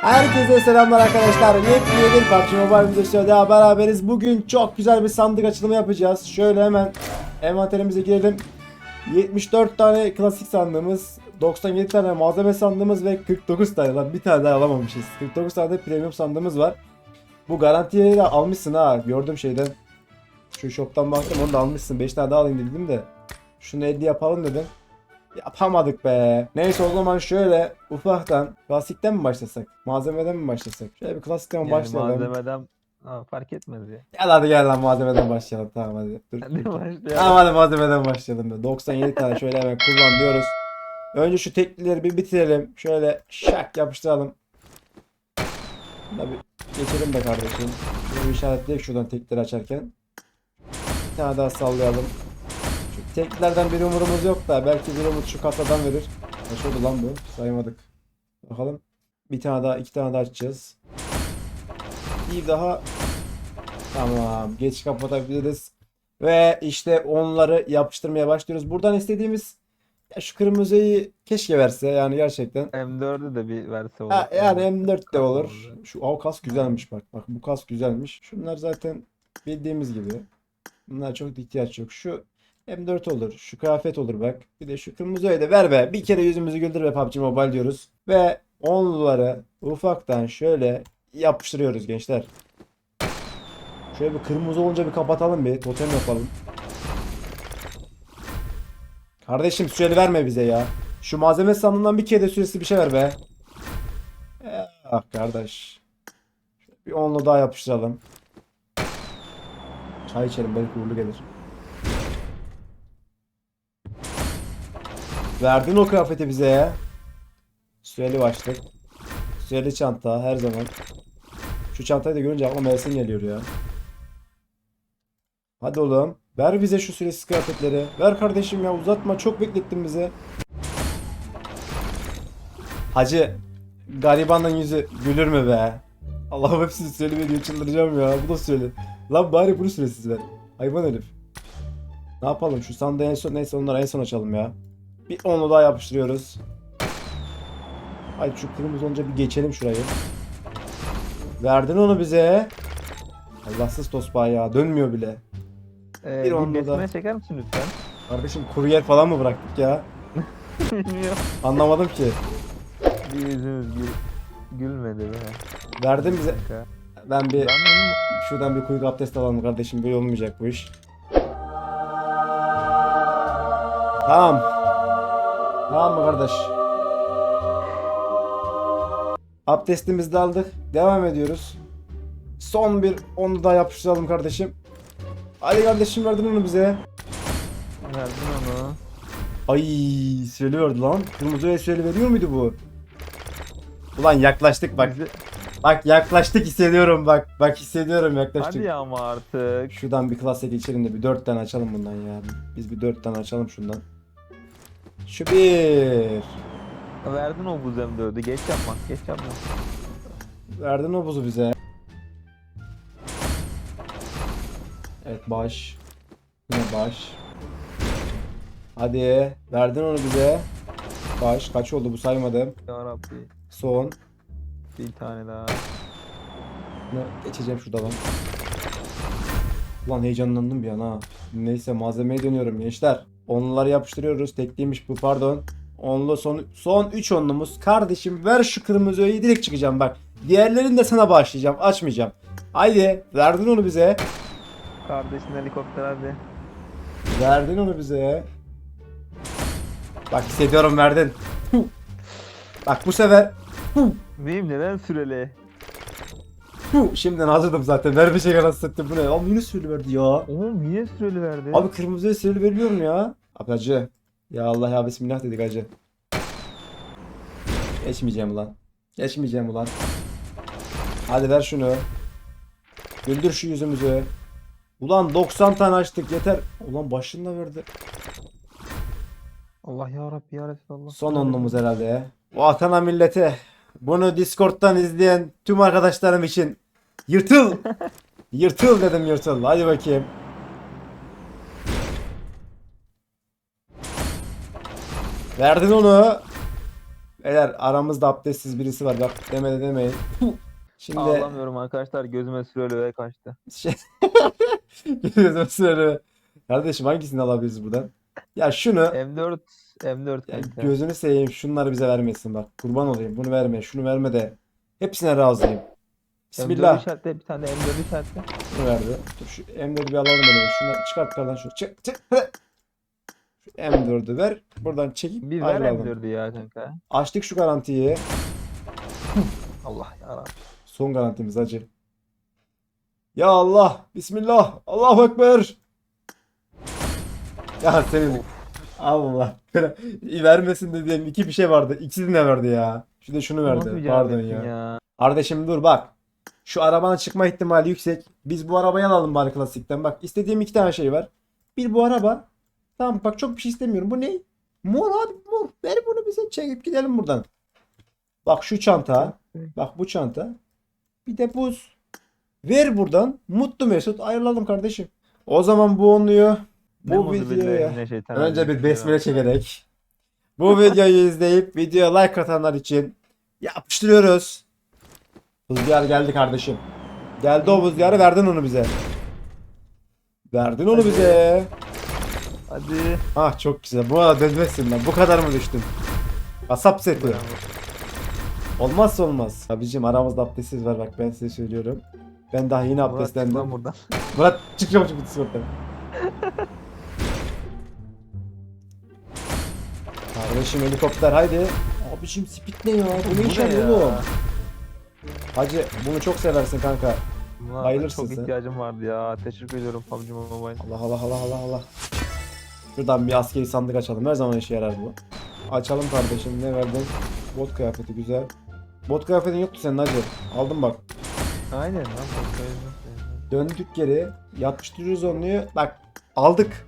Herkese selamlar arkadaşlar. Yepyeni bir PUBG Mobile videosuyla daha beraberiz. Bugün çok güzel bir sandık açılımı yapacağız. Şöyle hemen envanterimize girelim. 74 tane klasik sandığımız, 97 tane malzeme sandığımız ve 49 tane lan bir tane daha alamamışız. 49 tane de premium sandığımız var. Bu garantiye de almışsın ha gördüm şeyden. Şu shop'tan baktım onu da almışsın. 5 tane daha alayım dedim de. Şunu 50 yapalım dedim. Yapamadık be. Neyse o zaman şöyle ufaktan klasikten mi başlasak? Malzemeden mi başlasak? Şöyle bir klasikten Yani başlayalım. malzemeden ha, fark etmez ya. Gel hadi gel lan malzemeden başlayalım. Tamam hadi. Dur. Hadi başlayalım. Tamam hadi malzemeden başlayalım. da. 97 tane şöyle hemen kullan diyoruz. Önce şu teklileri bir bitirelim. Şöyle şak yapıştıralım. Tabi geçelim be kardeşim. Şunu bir işaretleyek şuradan tekleri açarken. Bir tane daha sallayalım. Şu teklilerden bir umurumuz yok da belki bir umut şu kasadan verir. Kaç oldu lan bu? Saymadık. Bakalım. Bir tane daha iki tane daha açacağız. Bir daha Tamam. Geç kapatabiliriz. Ve işte onları yapıştırmaya başlıyoruz. Buradan istediğimiz ya şu kırmızıyı keşke verse yani gerçekten. M4'ü de bir verse olur. Ha, yani M4 de olur. Şu av kas güzelmiş bak. Bak bu kas güzelmiş. Şunlar zaten bildiğimiz gibi. Bunlar çok ihtiyaç yok. Şu M4 olur. Şu kıyafet olur bak. Bir de şu kırmızıyı da ver be. Bir kere yüzümüzü güldür be PUBG Mobile diyoruz. Ve onları ufaktan şöyle yapıştırıyoruz gençler. Şöyle bir kırmızı olunca bir kapatalım bir. Totem yapalım. Kardeşim süreli verme bize ya. Şu malzeme sandığından bir kere de süresi bir şey ver be. Eh, Ah kardeş. Bir onlu daha yapıştıralım. Çay içelim belki uğurlu gelir. Verdin o kıyafeti bize ya. Süreli başlık. Süreli çanta her zaman. Şu çantayı da görünce aklıma Mersin geliyor ya. Hadi oğlum. Ver bize şu süresiz kıyafetleri. Ver kardeşim ya uzatma çok beklettin bize. Hacı garibanın yüzü gülür mü be? Allah'ım hepsini söyleme diyor çıldıracağım ya. Bu da söyle. Lan bari bunu süresiz ver. Hayvan herif. Ne yapalım şu sandığı en son neyse onları en son açalım ya. Bir onu daha yapıştırıyoruz. Haydi şu kırmızı olunca bir geçelim şurayı. Verdin onu bize. Allahsız tosbağa ya dönmüyor bile. Ee, bir onlu da. çeker misin lütfen? Kardeşim kuryer falan mı bıraktık ya? Bilmiyorum. Anlamadım ki. Bir yüzümüz gül gülmedi be. Verdin bize. Ben bir şuradan bir kuyuk abdest alalım kardeşim. Böyle olmayacak bu iş. Tamam. Tamam mı kardeş? Abdestimizi de aldık. Devam ediyoruz. Son bir onu da yapıştıralım kardeşim. Hadi kardeşim verdin onu bize. verdin onu. Ay süreli verdi lan. Kırmızıya süreli veriyor muydu bu? Ulan yaklaştık bak. Bak yaklaştık hissediyorum bak. Bak hissediyorum yaklaştık. Hadi ama artık. Şuradan bir klasa geçelim de bir dört tane açalım bundan ya. Biz bir dört tane açalım şundan. Şu bir. Verdin o buz M4'ü. Geç yapma. Geç yapma. Verdin o buzu bize. Evet baş. Yine baş. Hadi. Verdin onu bize. Baş. Kaç oldu bu saymadım. Ya Rabbi. Son. Bir tane daha. Ne geçeceğim şurada lan. Ulan heyecanlandım bir an ha. Neyse malzemeye dönüyorum gençler. Onları yapıştırıyoruz. Tekliymiş bu pardon. Onlu son son 3 onlumuz. Kardeşim ver şu kırmızıyı direkt çıkacağım bak. Diğerlerini de sana başlayacağım. Açmayacağım. Haydi verdin onu bize. Kardeşin helikopter hadi. Verdin onu bize. Bak hissediyorum verdin. Bak bu sefer Neyim neden süreli? Huh, şimdiden hazırdım zaten. Ver bir şey anasını satayım. Bu ne? Abi yine sürü verdi ya. Oğlum niye süreli verdi? Abi kırmızıya süreli veriyor mu ya? Abi hacı. Ya Allah ya bismillah dedik hacı. Geçmeyeceğim ulan. Geçmeyeceğim ulan. Hadi ver şunu. Güldür şu yüzümüzü. Ulan 90 tane açtık yeter. Ulan başında verdi. Allah ya Rabbi ya Resulallah. Son onluğumuz herhalde ya. Vatana millete. Bunu Discord'dan izleyen tüm arkadaşlarım için yırtıl. yırtıl dedim yırtıl. Hadi bakayım. Verdin onu. Eğer aramızda abdestsiz birisi var bak demede demeyin. Şimdi Ağlamıyorum arkadaşlar gözüme süreli ve kaçtı. şey Gözüm sürü. Kardeşim hangisini alabiliriz buradan? Ya şunu M4 M4 ya kanka. gözünü seveyim şunları bize vermesin bak. Kurban olayım. Bunu verme, şunu verme de. Hepsine razıyım. M4 Bismillah. işaretle bir tane M4 işaretle. Şunu verdi. Dur şu M4'ü bir alalım benim. Şunu çıkart kardan şunu. Çık çık. Şu M4'ü ver. Buradan çekip Bir ver ayrılalım. M4'ü ya kanka. Açtık şu garantiyi. Allah ya. Son garantimiz acı. Ya Allah. Bismillah. Allahu Ekber. Ya senin Allah. Vermesin dediğim iki bir şey vardı. İkisini de verdi ya. Şu da şunu verdi. Pardon ya. ya. Kardeşim dur bak. Şu arabanın çıkma ihtimali yüksek. Biz bu arabayı alalım bari klasikten. Bak istediğim iki tane şey var. Bir bu araba. Tamam bak çok bir şey istemiyorum. Bu ne? Mor abi mor. Ver bunu bize çekip gidelim buradan. Bak şu çanta. Bak bu çanta. Bir de buz. Ver buradan. Mutlu Mesut ayrılalım kardeşim. O zaman bu onluyu bu videoya önce bir besmele çekerek bu videoyu izleyip videoya like atanlar için yapıştırıyoruz. Buz diyarı geldi kardeşim. Geldi o buz diyarı verdin onu bize. Verdin onu Hadi. bize. Hadi. Ah çok güzel. Bu arada dönmezsin lan. Bu kadar mı düştün? Kasap seti. Olmazsa olmaz. Abicim aramızda abdestsiz var bak ben size söylüyorum. Ben daha yeni Murat abdestlendim. buradan. Murat çık çabuk çık Discord'dan. Kardeşim helikopter haydi. Abicim speed ne ya? Bu ne iş ya? oğlum? Hacı bunu çok seversin kanka. Buna Bayılırsın Çok sen. ihtiyacım vardı ya. Teşekkür ediyorum PUBG Mobile. Allah Allah Allah Allah Allah. Şuradan bir askeri sandık açalım. Her zaman işe yarar bu. Açalım kardeşim. Ne verdin? Bot kıyafeti güzel. Bot kıyafetin yoktu senin hacı. Aldım bak. Aynen lan. Döndük geri. Yapıştırıyoruz onluyu. Bak aldık.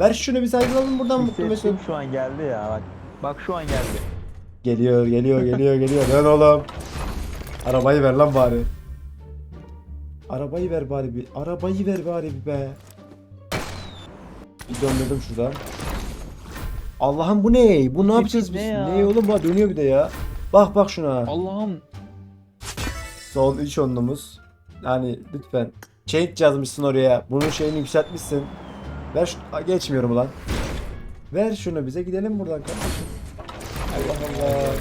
Ver şunu biz ayrılalım buradan mutlu mesut. Şu an geldi ya bak. Bak şu an geldi. Geliyor geliyor geliyor geliyor. Dön oğlum. Arabayı ver lan bari. Arabayı ver bari bir. Arabayı ver bari bir be. Bir döndürdüm şuradan. Allah'ım bu ne? Bu ne yapacağız biz? ne ya? Ne oğlum bu dönüyor bir de ya. Bak bak şuna. Allah'ım. Son 3 onlumuz. Yani lütfen. Change yazmışsın oraya. Bunun şeyini yükseltmişsin. Ver şu... Geçmiyorum ulan. Ver şunu bize gidelim buradan kardeşim. Allah Allah.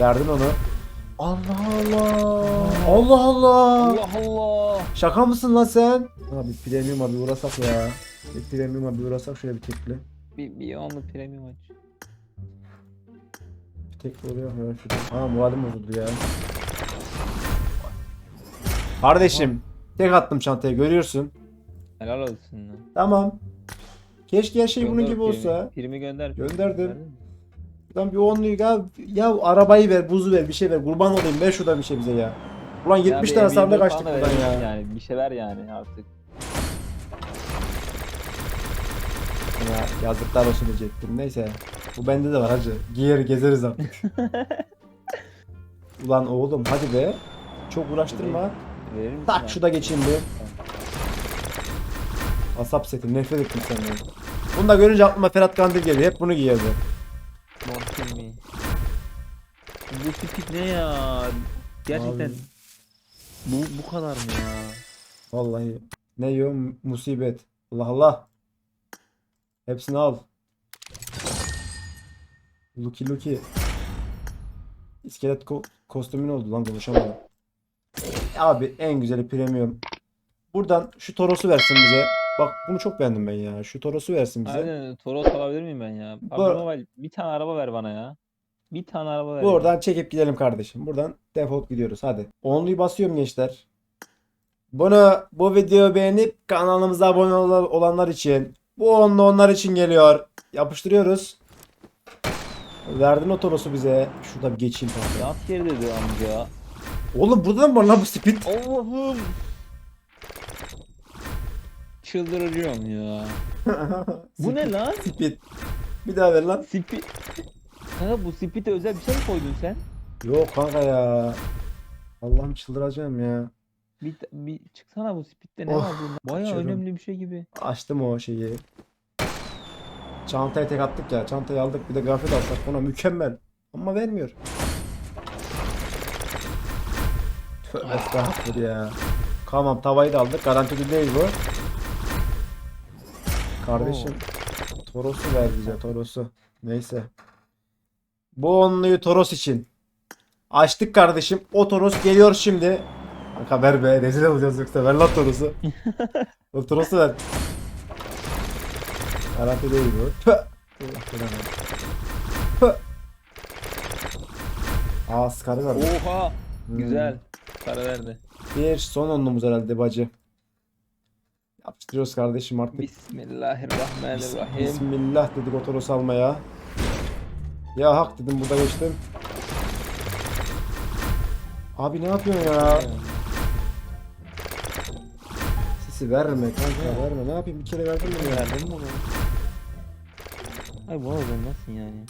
Verdin onu. Allah Allah. Allah Allah. Allah Allah. Şaka mısın lan sen? Abi premium'a bir uğrasak ya. Bir premium'a bir uğrasak şöyle bir tekli. Bir, bir onlu premium aç. Bir tekli oluyor mu ya şurada? Aa moralim bozuldu ya. Kardeşim. Tek attım çantaya görüyorsun. Helal olsun lan. Tamam. Keşke her şey bunun Gönder gibi primi. olsa. Primi gönder. Gönderdim. Buradan bir onluyu ya, ya arabayı ver, buzu ver, bir şey ver. Kurban olayım ver şuradan bir şey bize ya. Ulan 70 Ya tane M24 kaçtık buradan ya. Yani bir şeyler yani artık. Ya yazıklar olsun diyecektim. Neyse. Bu bende de var hacı. Giyer gezeriz artık. Ulan oğlum hadi be. Çok uğraştırma. Verir misin? Tak abi? şu da geçeyim bir. Asap seti nefret ettim senden. Bunu da görünce aklıma Ferhat Kandil geliyor. Hep bunu giyerdi. Me. Bu tipik ne ya? Gerçekten Abi. bu bu kadar mı ya? Vallahi. Ne yiyor? Musibet. Allah Allah. Hepsini al. Lucky Lucky. İskelet ko kostümün oldu lan konuşamadım. Abi en güzeli premium. Buradan şu Toros'u versin bize. Bak bunu çok beğendim ben ya. Şu Toros'u versin bize. Aynen Toros alabilir miyim ben ya? Bu- Mobile bir tane araba ver bana ya. Bir tane araba ver. ya. Buradan çekip gidelim kardeşim. Buradan default gidiyoruz hadi. Onluyu basıyorum gençler. Bunu bu videoyu beğenip kanalımıza abone ol- olanlar için bu onlu onlar için geliyor. Yapıştırıyoruz. Verdin o torosu bize. Şurada bir geçeyim kanka. Yat yeri dedi amca. Oğlum burada mı var lan bu speed? Allah'ım. Çıldıracağım ya. Bu ne lan? Speed. Bir daha ver lan. Speed. Kanka bu speed'e özel bir şey mi koydun sen? Yok kanka ya. Allah'ım çıldıracağım ya. Bir, bir çıksana bu speed'de ne Oh, var bunda? Baya açıyorum. önemli bir şey gibi. Açtım o şeyi. Çantaya tek attık ya. Çantayı aldık bir de gafet alsak. Ona mükemmel. Ama vermiyor. Tövbe estağfurullah ya. Tamam tavayı da aldık. Garantili değil bu. Kardeşim. Toros'u ver bize Toros'u. Neyse. Bu onluyu Toros için. Açtık kardeşim. O Toros geliyor şimdi. Kanka ver be. Rezil olacağız yoksa. Ver lan Toros'u. o Toros'u ver. Garanti değil bu. Aa Scar'ı var. Oha. Hmm. Güzel. Para verdi. Bir son onluğumuz herhalde bacı. Yapıştırıyoruz kardeşim artık. Bismillahirrahmanirrahim. Bismillah dedik otoros almaya. Ya hak dedim burada geçtim. Abi ne yapıyorsun ya? Sesi verme kanka verme. Ne yapayım bir kere verdim mi ya? Verdin mi bunu? Ay bu arada nasıl yani?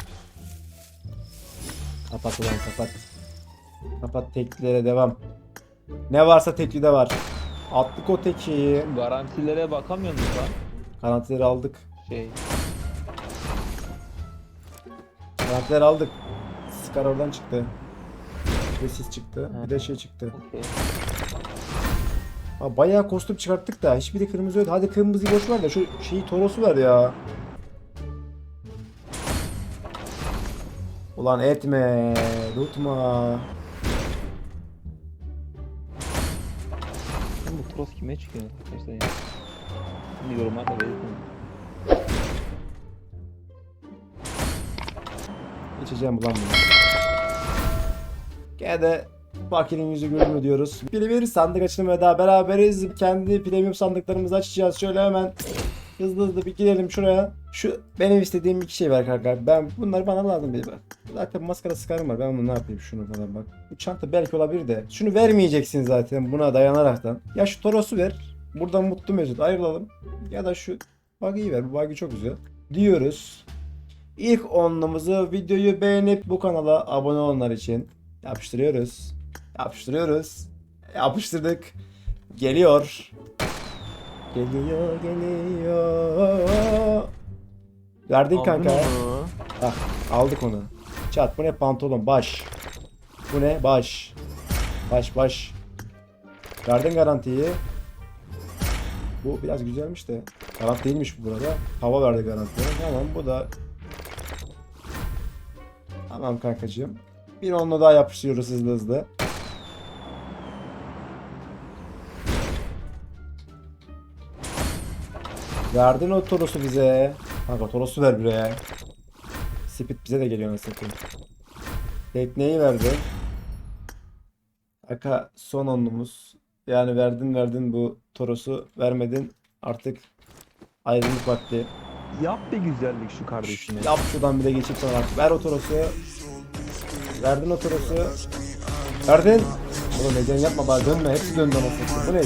Kapat ulan kapat. Kapat teklilere devam. Ne varsa teklide var. Attık o tekiyi. Garantilere bakamıyor musun lan? Garantileri aldık. Şey. Garantileri aldık. Scar oradan çıktı. Ve sis çıktı. Bir de şey çıktı. Okey. Ha, bayağı kostüm çıkarttık da hiçbiri kırmızı yok. Hadi kırmızıyı boş ver de şu şeyi Toros'u ver ya. Ulan etme, tutma. Tross kime çıkıyor arkadaşlar ya? Şimdi yorumlarda belirtin. İçeceğim ulan bunu. Gene de fakirin yüzü gülmüyor diyoruz. Bir bir sandık açılımı daha beraberiz. Kendi premium sandıklarımızı açacağız. Şöyle hemen hızlı hızlı bir girelim şuraya. Şu benim istediğim iki şey var kanka. Ben bunlar bana lazım bir bak. Zaten maskara sıkarım var. Ben bunu ne yapayım şunu falan bak. Bu çanta belki olabilir de. Şunu vermeyeceksin zaten buna dayanaraktan. Ya şu Toros'u ver. Buradan mutlu mesut ayrılalım. Ya da şu buggy'yi ver. Bu buggy çok güzel. Diyoruz. İlk onlumuzu videoyu beğenip bu kanala abone olanlar için yapıştırıyoruz. Yapıştırıyoruz. Yapıştırdık. Geliyor. Geliyor, geliyor. Verdin kanka. Bak aldık onu. Çat bu ne pantolon baş. Bu ne baş. Baş baş. Verdin garantiyi. Bu biraz güzelmiş de. Garanti değilmiş bu burada. Hava verdi garantiye. Tamam bu da Tamam kankacığım. Bir onunla daha yapıştırıyoruz hızlı hızlı. Verdin o Toros'u bize. Kanka Toros'u ver buraya. Speed bize de geliyor nasıl satayım. Tekneyi verdi. Aka son onlumuz. Yani verdin verdin bu Toros'u vermedin. Artık ayrılık vakti. Yap bir güzellik şu kardeşine. Yap şuradan bir de geçip sonra artık. Ver o Toros'u. Verdin o Toros'u. Verdin. Oğlum Ecen yapma bari dönme. Hepsi döndü anasını. Bu ne?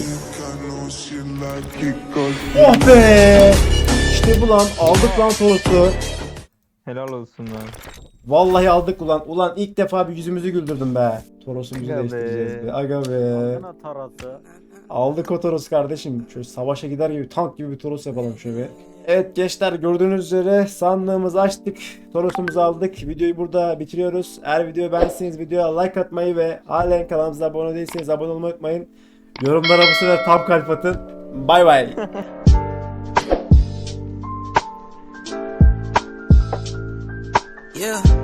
Oh be! İşte bu lan. Aldık lan Toros'u. Helal olsun lan. Vallahi aldık ulan. Ulan ilk defa bir yüzümüzü güldürdüm be. Toros'umuzu Aga be. değiştireceğiz be. Aga be. Ana tarası. Aldık o Toros kardeşim. Şöyle savaşa gider gibi tank gibi bir Toros yapalım şöyle. Evet gençler gördüğünüz üzere sandığımızı açtık. Toros'umuzu aldık. Videoyu burada bitiriyoruz. Eğer videoyu beğendiyseniz videoya like atmayı ve halen kanalımıza abone değilseniz abone olmayı unutmayın. Yorumlara bu sefer tam kalp atın. Bye bye. yeah.